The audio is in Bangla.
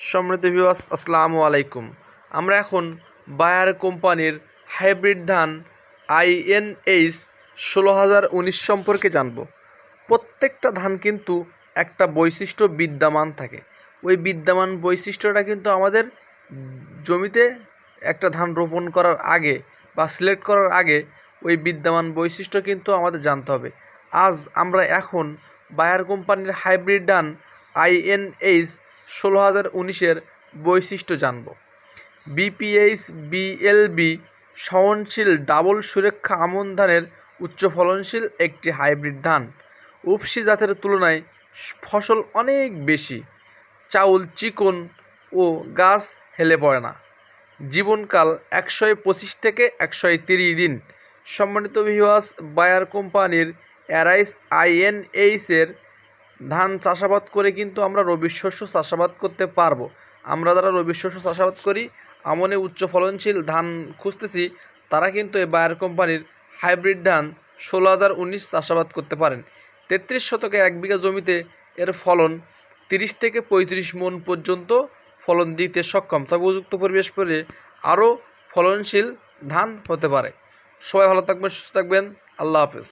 সম্মানিত ভিউয়ার্স আসসালামু আলাইকুম। আমরা এখন বায়ার কোম্পানির হাইব্রিড ধান আইএনএইচ ষোলো হাজার উনিশ সম্পর্কে জানব। প্রত্যেকটা ধান কিন্তু একটা বৈশিষ্ট্য বিদ্যমান থাকে। ওই বিদ্যমান বৈশিষ্ট্যটা কিন্তু আমাদের জমিতে একটা ধান রোপণ করার আগে বা সিলেক্ট করার আগে ওই বিদ্যমান বৈশিষ্ট্য কিন্তু আমাদের জানতে হবে। আজ আমরা এখন বায়ার কোম্পানির হাইব্রিড ধান আইএনএইচ ষোলো হাজার উনিশের বৈশিষ্ট্য জানব। বিপিএইচ বিএলবি সহনশীল ডাবল সুরক্ষা আমন ধানের উচ্চ ফলনশীল একটি হাইব্রিড ধান। উপসি জাতের তুলনায় ফসল অনেক বেশি। চাউল, চিকন ও গাছ হেলে পড়ে না। জীবনকাল একশো পঁচিশ থেকে একশো তিরিশ দিন। সম্মানিত ভিওয়াস বায়ার কোম্পানির অ্যারাইস আইএনএইচের ধান চাষাবাদ করে কিন্তু আমরা রবি শস্য চাষাবাদ করতে পারব। আমরা যারা রবি শস্য চাষাবাদ করি, আমনে উচ্চ ফলনশীল ধান খুঁজতেছি, তারা কিন্তু এই বায়ার কোম্পানির হাইব্রিড ধান ষোলো হাজার উনিশ চাষাবাদ করতে পারেন। তেত্রিশ শতকে এক বিঘা জমিতে এর ফলন তিরিশ থেকে পঁয়ত্রিশ মন পর্যন্ত ফলন দিতে সক্ষম। তবে উপযুক্ত পরিবেশ পেলে আরও ফলনশীল ধান হতে পারে। সবাই ভালো থাকবেন, সুস্থ থাকবেন। আল্লাহ হাফেজ।